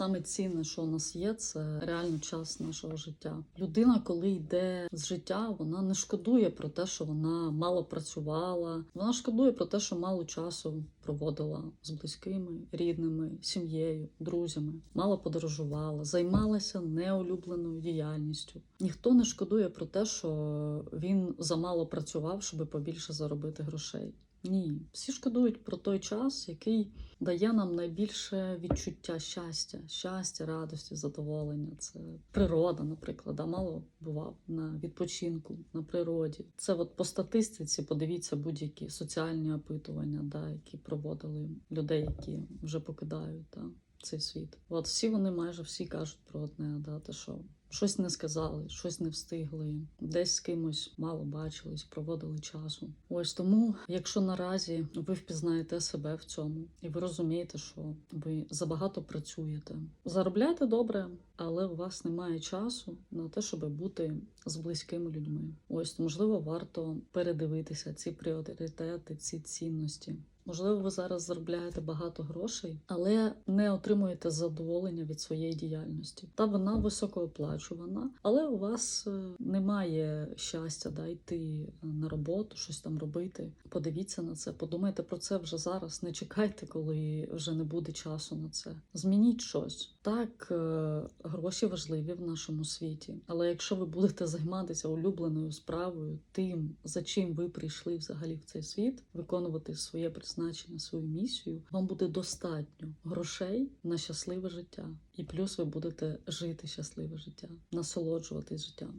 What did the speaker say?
Саме цінне, що у нас є, це реально час нашого життя. Людина, коли йде з життя, вона не шкодує про те, що вона мало працювала. Вона шкодує про те, що мало часу проводила з близькими, рідними, сім'єю, друзями, мало подорожувала, займалася неулюбленою діяльністю. Ніхто не шкодує про те, що він замало працював, щоб побільше заробити грошей. Ні, всі шкодують про той час, який дає нам найбільше відчуття щастя, щастя, радості, задоволення. Це природа, наприклад. А мало бував на відпочинку на природі. Це от по статистиці, подивіться будь-які соціальні опитування, да, які проводили людей, які вже покидають да, цей світ. От всі вони майже всі кажуть про одне, да, те, що щось не сказали, щось не встигли, десь з кимось мало бачились, проводили часу. Ось тому, якщо наразі ви впізнаєте себе в цьому, і ви розумієте, що ви забагато працюєте, заробляєте добре, але у вас немає часу на те, щоб бути з близькими людьми. Ось можливо, варто передивитися ці пріоритети, ці цінності. Можливо, ви зараз заробляєте багато грошей, але не отримуєте задоволення від своєї діяльності. Та вона високооплачувана, але у вас е, немає щастя да, йти на роботу, щось там робити. Подивіться на це, подумайте про це вже зараз. Не чекайте, коли вже не буде часу на це. Змініть щось. Так, е, гроші важливі в нашому світі, але якщо ви будете займатися улюбленою справою, тим, за чим ви прийшли взагалі в цей світ, виконувати своє призначення, свою місію, вам буде достатньо грошей на щасливе життя. І плюс ви будете жити щасливе життя, насолоджуватись життям.